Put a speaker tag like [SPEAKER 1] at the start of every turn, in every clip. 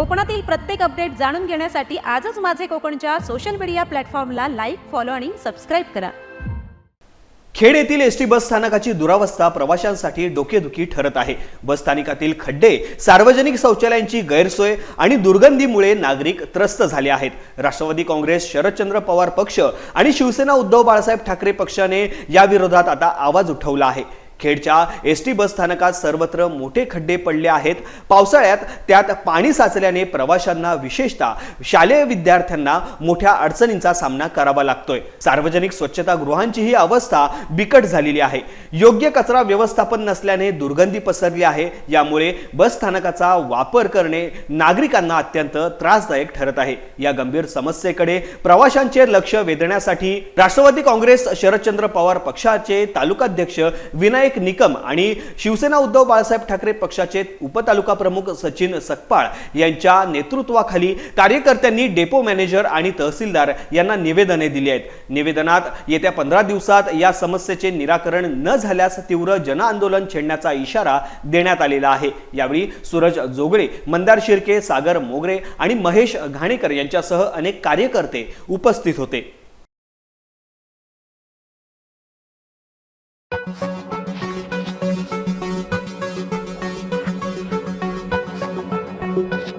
[SPEAKER 1] कोकणातील प्रत्येक अपडेट जाणून घेण्यासाठी आजच माझे कोकणच्या सोशल मीडिया प्लॅटफॉर्मला लाईक फॉलो आणि सबस्क्राईब करा.
[SPEAKER 2] खेड येथील एस टी बस स्थानकाची दुरावस्था प्रवाशांसाठी डोकेदुखी ठरत आहे. बस स्थानकातील खड्डे सार्वजनिक शौचालयांची गैरसोय आणि दुर्गंधीमुळे नागरिक त्रस्त झाले आहेत. राष्ट्रवादी काँग्रेस शरदचंद्र पवार पक्ष आणि शिवसेना उद्धव बाळासाहेब ठाकरे पक्षाने या विरोधात आता आवाज उठवला आहे. खेडच्या एस टी बस स्थानकात सर्वत्र मोठे खड्डे पडले आहेत. पावसाळ्यात त्यात पाणी साचल्याने प्रवाशांना विशेषतः शालेय विद्यार्थ्यांना मोठ्या अडचणींचा सामना करावा लागतोय. सार्वजनिक स्वच्छतागृहांची ही अवस्था बिकट झालेली आहे. योग्य कचरा व्यवस्थापन नसल्याने दुर्गंधी पसरली आहे. यामुळे बस स्थानकाचा वापर करणे नागरिकांना अत्यंत त्रासदायक ठरत आहे. या गंभीर समस्येकडे प्रवाशांचे लक्ष वेधण्यासाठी राष्ट्रवादी काँग्रेस शरदचंद्र पवार पक्षाचे तालुकाध्यक्ष विनायक एक निकम आणि शिवसेना उद्धव बाळासाहेब ठाकरे पक्षाचे उपतालुका प्रमुख सचिन सकपाळ यांच्या नेतृत्वाखाली कार्यकर्त्यांनी डेपो मॅनेजर आणि तहसीलदार यांना निवेदने दिली आहेत. निवेदनात येत्या पंधरा दिवसात या समस्येचे निराकरण न झाल्यास तीव्र जनआंदोलन छेडण्याचा इशारा देण्यात आलेला आहे. यावेळी सूरज जोगळे मंदार शिर्के सागर मोगरे आणि महेश घाणेकर यांच्यासह अनेक कार्यकर्ते उपस्थित होते.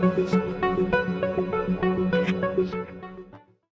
[SPEAKER 2] Thank you.